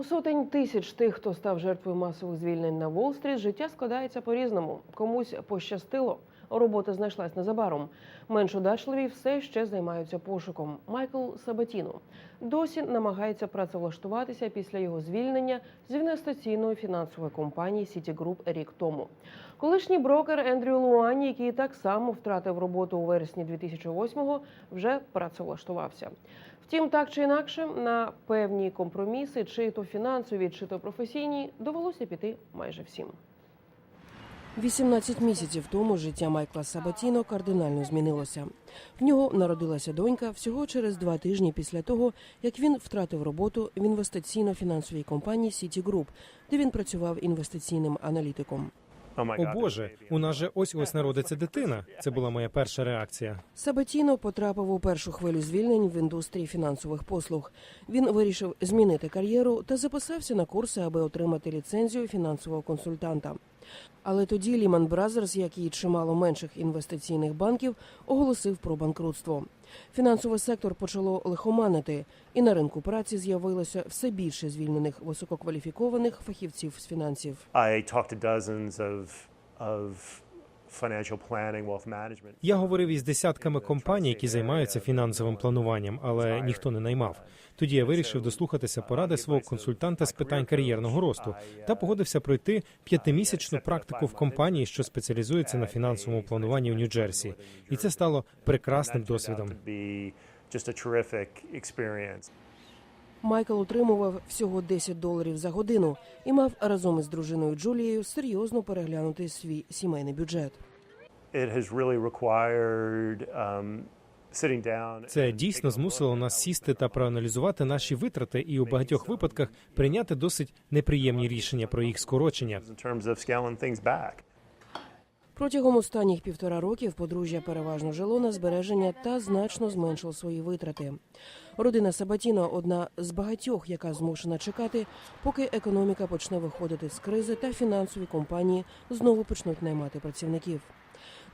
У сотень тисяч тих, хто став жертвою масових звільнень на Уолл-стріт, життя складається по-різному. Комусь пощастило, робота знайшлась незабаром. Менш удачливі все ще займаються пошуком. Майкл Сабатіно досі намагається працевлаштуватися після його звільнення з інвестиційної фінансової компанії Citigroup рік тому. Колишній брокер Ендрю Луані, який так само втратив роботу у вересні 2008-го, вже працевлаштувався. Втім, так чи інакше, на певні компроміси, чи то фінансові, чи то професійні, довелося піти майже всім. 18 місяців тому життя Майкла Сабатіно кардинально змінилося. В нього народилася донька всього через два тижні після того, як він втратив роботу в інвестиційно-фінансовій компанії Citigroup, де він працював інвестиційним аналітиком. О Боже, у нас же ось ось народиться дитина. Це була моя перша реакція. Сабатіно потрапив у першу хвилю звільнень в індустрії фінансових послуг. Він вирішив змінити кар'єру та записався на курси, аби отримати ліцензію фінансового консультанта. Але тоді Ліман Бразерс, як і чимало менших інвестиційних банків, оголосив про банкрутство. Фінансовий сектор почало лихоманити, і на ринку праці з'явилося все більше звільнених висококваліфікованих фахівців з фінансів. I talked to dozens of of Я говорив із десятками компаній, які займаються фінансовим плануванням, але ніхто не наймав. Тоді я вирішив дослухатися поради свого консультанта з питань кар'єрного росту та погодився пройти п'ятимісячну практику в компанії, що спеціалізується на фінансовому плануванні у Нью-Джерсі. І це стало прекрасним досвідом. Майкл отримував всього 10 доларів за годину і мав разом із дружиною Джулією серйозно переглянути свій сімейний бюджет. Um. Це дійсно змусило нас сісти та проаналізувати наші витрати і у багатьох випадках прийняти досить неприємні рішення про їх скорочення. Протягом останніх півтора років подружжя переважно жило на збереження та значно зменшило свої витрати. Родина Сабатіно одна з багатьох, яка змушена чекати, поки економіка почне виходити з кризи та фінансові компанії знову почнуть наймати працівників.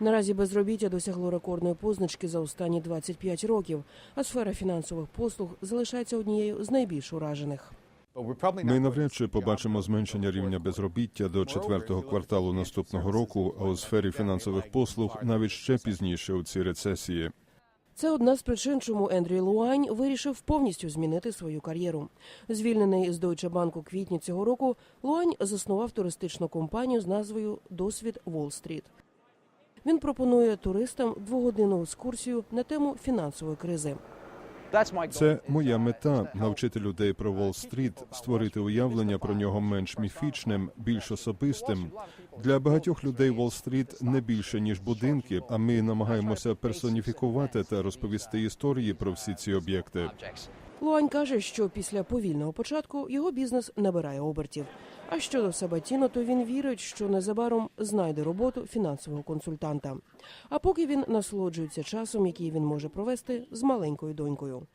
Наразі безробіття досягло рекордної позначки за останні 25 років, а сфера фінансових послуг залишається однією з найбільш уражених. Ми навряд чи побачимо зменшення рівня безробіття до четвертого кварталу наступного року, а у сфері фінансових послуг навіть ще пізніше у цій рецесії. Це одна з причин, чому Ендрій Луань вирішив повністю змінити свою кар'єру. Звільнений з Deutsche Bank у квітні цього року, Луань заснував туристичну компанію з назвою Досвід Уолл-стріт. Він пропонує туристам двогодинну екскурсію на тему фінансової кризи. Це моя мета навчити людей про Уолл-стріт, створити уявлення про нього менш міфічним, більш особистим. Для багатьох людей Уолл-стріт не більше ніж будинки. А ми намагаємося персоніфікувати та розповісти історії про всі ці об'єкти. Луань каже, що після повільного початку його бізнес набирає обертів. А щодо Сабатіно, то він вірить, що незабаром знайде роботу фінансового консультанта. А поки він насолоджується часом, який він може провести з маленькою донькою.